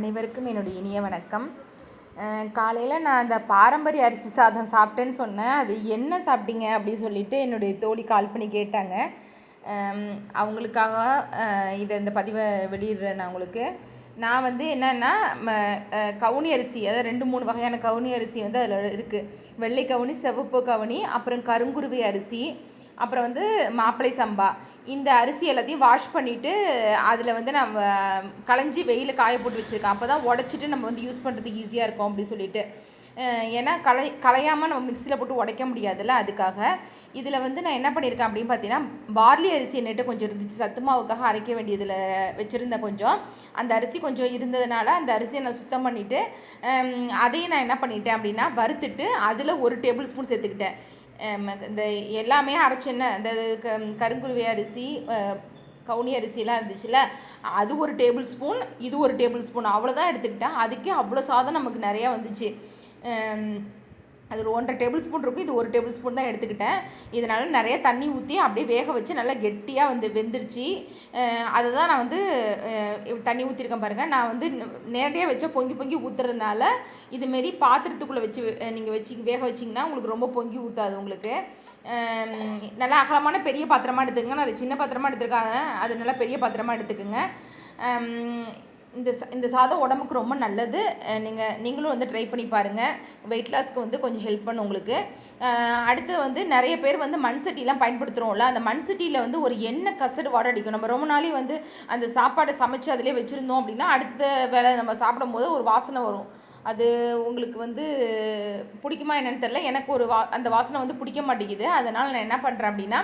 அனைவருக்கும் என்னுடைய இனிய வணக்கம். காலையில் நான் அந்த பாரம்பரிய அரிசி சாதம் சாப்பிட்டேன்னு சொன்னேன். அது என்ன சாப்பிட்டீங்க அப்படின்னு சொல்லிட்டு என்னுடைய தோழி கால் பண்ணி கேட்டாங்க. அவங்களுக்காக இதை இந்த பதிவை வெளியிடுறேன் நான் உங்களுக்கு. நான் வந்து என்னென்னா கவுனி அரிசி அதாவது ரெண்டு மூணு வகையான கவுனி அரிசி வந்து அதில் இருக்குது வெள்ளை கவுனி சிவப்பு கவுனி அப்புறம் கருங்குருவி அரிசி அப்புறம் வந்து மாப்பிளை சம்பா. இந்த அரிசி எல்லாத்தையும் வாஷ் பண்ணிவிட்டு அதில் வந்து நம்ம களைஞ்சி வெயில் காய போட்டு வச்சுருக்கேன் அப்போ தான் உடச்சிட்டு நம்ம வந்து யூஸ் பண்ணுறதுக்கு ஈஸியாக இருக்கும் அப்படின்னு சொல்லிட்டு. ஏன்னா கலை கலையாமல் நம்ம மிக்சியில் போட்டு உடைக்க முடியாதுல்ல அதுக்காக. இதில் வந்து நான் என்ன பண்ணியிருக்கேன் அப்படின்னு பார்த்தீங்கன்னா பார்லி அரிசி என்னட்டு கொஞ்சம் இருந்துச்சு. சத்து மாவுக்காக அரைக்க வேண்டியதில் வச்சுருந்தேன் கொஞ்சம். அந்த அரிசி கொஞ்சம் இருந்ததுனால அந்த அரிசியை நான் சுத்தம் பண்ணிவிட்டு அதையும் நான் என்ன பண்ணிட்டேன் அப்படின்னா வறுத்துட்டு அதில் ஒரு டேபிள் ஸ்பூன் சேர்த்துக்கிட்டேன். இந்த எல்லாமே அரைச்சென்ன இந்த க கருங்குருவி அரிசி கவுனி அரிசிலாம் இருந்துச்சுல்ல அது ஒரு டேபிள் ஸ்பூன் இது ஒரு டேபிள் ஸ்பூன் அவ்வளோதான் எடுத்துக்கிட்டேன். அதுக்கே அவ்வளோ சாதம் நமக்கு நிறையா வந்துச்சு. அது ஒரு ஒன்றரை டேபிள் ஸ்பூன் இருக்கும். இது ஒரு டேபிள் ஸ்பூன் தான் எடுத்துக்கிட்டேன். இதனால் நிறைய தண்ணி ஊற்றி அப்படியே வேக வச்சு நல்லா கெட்டியாக வந்து வெந்துருச்சு. அதை தான் நான் வந்து தண்ணி ஊற்றிருக்கேன் பாருங்கள் நான் வந்து நேரடியாக வச்சா பொங்கி பொங்கி ஊற்றுறதுனால இதுமாரி பாத்திரத்துக்குள்ளே வச்சு நீங்கள் வச்சு வேக வச்சிங்கன்னா உங்களுக்கு ரொம்ப பொங்கி ஊற்றாது உங்களுக்கு. நல்லா அகலமான பெரிய பாத்திரமாக எடுத்துக்கங்க. நான் சின்ன பாத்திரமாக எடுத்துருக்காங்க. அது நல்லா பெரிய பாத்திரமாக எடுத்துக்கோங்க. இந்த இந்த சாதம் உடம்புக்கு ரொம்ப நல்லது. நீங்கள் நீங்களும் வந்து ட்ரை பண்ணி பாருங்கள் வெயிட் லாஸ்க்கு வந்து கொஞ்சம் ஹெல்ப் பண்ணும் உங்களுக்கு. அடுத்து வந்து நிறைய பேர் வந்து மண் சட்டிலாம் பயன்படுத்துகிறோம்ல அந்த மண் சட்டியில் வந்து ஒரு எண்ணெய் கசடு வாட அடிக்கும். நம்ம ரொம்ப நாளே வந்து அந்த சாப்பாடை சமைச்சு அதிலே வச்சுருந்தோம் அப்படின்னா அடுத்த வேளை நம்ம சாப்பிடும் போது ஒரு வாசனை வரும். அது உங்களுக்கு வந்து பிடிக்குமா என்னென்னு தெரில எனக்கு ஒரு வா அந்த வாசனை வந்து பிடிக்க மாட்டேங்குது. அதனால் நான் என்ன பண்ணுறேன் அப்படின்னா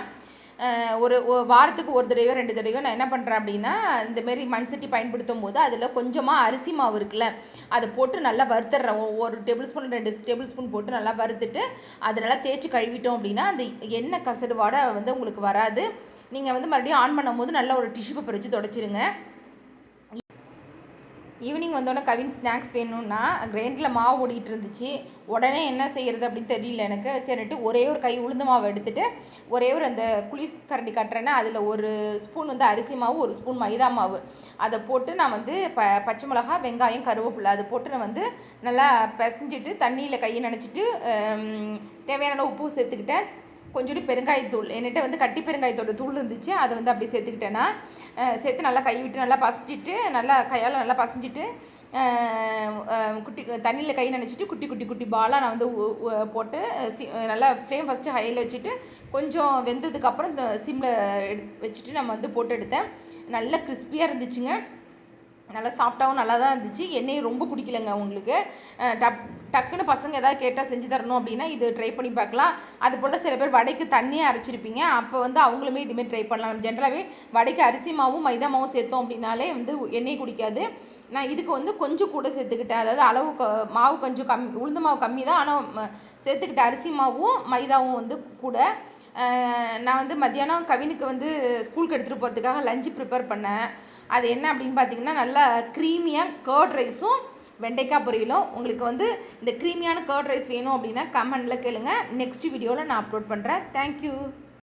ஒரு வாரத்துக்கு ஒரு தடவையோ ரெண்டு தடவையோ நான் என்ன பண்ணுறேன் அப்படின்னா இந்தமாரி மண் சட்டி பயன்படுத்தும் போது அதில் கொஞ்சமாக அரிசி மாவு இருக்குல்ல அதை போட்டு நல்லா வறுத்துடுறேன். ஒரு டேபிள் ஸ்பூன் ரெண்டு டேபிள் ஸ்பூன் போட்டு நல்லா வறுத்துட்டு அதை நல்லா தேய்ச்சி கழுவிட்டோம் அப்படின்னா அந்த எண்ணெய் கசடு வாடை வந்து உங்களுக்கு வராது. நீங்கள் வந்து மறுபடியும் ஆன் பண்ணும்போது நல்லா ஒரு டிஷ்யூ பேப்பர் வச்சு தொடச்சிருங்க. ஈவினிங் வந்தோடனே கவின் ஸ்நாக்ஸ் வேணும்னா கிரைண்டில் மாவு ஓடிட்டு இருந்துச்சு. உடனே என்ன செய்கிறது அப்படின்னு தெரியல எனக்கு. சரிட்டு ஒரே ஒரு கை உளுந்து மாவு எடுத்துகிட்டு ஒரே ஒரு அந்த குழி கரண்டி கட்டுறேன்னா அதில் ஒரு ஸ்பூன் வந்து அரிசி மாவு ஒரு ஸ்பூன் மைதா மாவு. அதை போட்டு நான் வந்து ப பச்சை மிளகா வெங்காயம் கருவேப்பிலை அதை போட்டு நான் வந்து நல்லா பிசைஞ்சிட்டு தண்ணியில் கையை நினச்சிட்டு தேவையான அளவு உப்பு சேர்த்துக்கிட்டேன். கொஞ்சோண்டு பெருங்காயத்தூள். என்கிட்ட வந்து கட்டி பெருங்காயத்தோட தூள் இருந்துச்சு. அதை வந்து அப்படியே சேர்த்துக்கிட்டேன்னா சேர்த்து நல்லா கை விட்டு நல்லா பசஞ்சிட்டு நல்லா கையால் நல்லா பசஞ்சிட்டு குட்டி தண்ணியில் கை நினச்சிட்டு குட்டி குட்டி குட்டி பாலாக நான் வந்து போட்டு சி நல்லா ஃப்ளேம் ஃபஸ்ட்டு ஹையில் வச்சுட்டு கொஞ்சம் வெந்ததுக்கப்புறம் இந்த சிம்மில் எடு வச்சுட்டு நம்ம வந்து போட்டு எடுத்தேன். நல்லா கிறிஸ்பியாக இருந்துச்சுங்க. நல்லா சாஃப்டாகவும் நல்லா தான் இருந்துச்சு. எண்ணெயும் ரொம்ப குடிக்கலைங்க உங்களுக்கு. டப் டக்குன்னு பசங்க ஏதாவது கேட்டால் செஞ்சு தரணும் அப்படின்னா இது ட்ரை பண்ணி பார்க்கலாம். அது போல் சில பேர் வடைக்கு தண்ணியே அரைச்சிருப்பீங்க. அப்போ வந்து அவங்களுமே இதுமாரி ட்ரை பண்ணலாம். ஜென்ரலாகவே வடைக்கு அரிசி மாவும் மைதா மாவும் சேர்த்தோம் அப்படின்னாலே வந்து எண்ணெய் குடிக்காது. நான் இதுக்கு வந்து கொஞ்சம் கூட சேர்த்துக்கிட்டேன். அதாவது அளவு க- மாவு கொஞ்சம் கம்மி உளுந்து மாவு கம்மி தான் ஆனால் சேர்த்துக்கிட்ட அரிசி மாவும் மைதாவும் வந்து கூட. நான் வந்து மத்தியானம் கவினுக்கு வந்து ஸ்கூலுக்கு எடுத்துகிட்டு போகிறதுக்காக லஞ்சு ப்ரிப்பேர் பண்ணேன். அது என்ன அப்படின்னு பார்த்தீங்கன்னா நல்லா க்ரீமியாக கர்ட் ரைஸும் வெண்டைக்காய் பொரியலும். உங்களுக்கு வந்து இந்த க்ரீமியான கர்ட் ரைஸ் வேணும் அப்படின்னா கமெண்டில் கேளுங்கள் நெக்ஸ்ட் வீடியோவில் நான் அப்லோட் பண்ணுறேன் தேங்க்யூ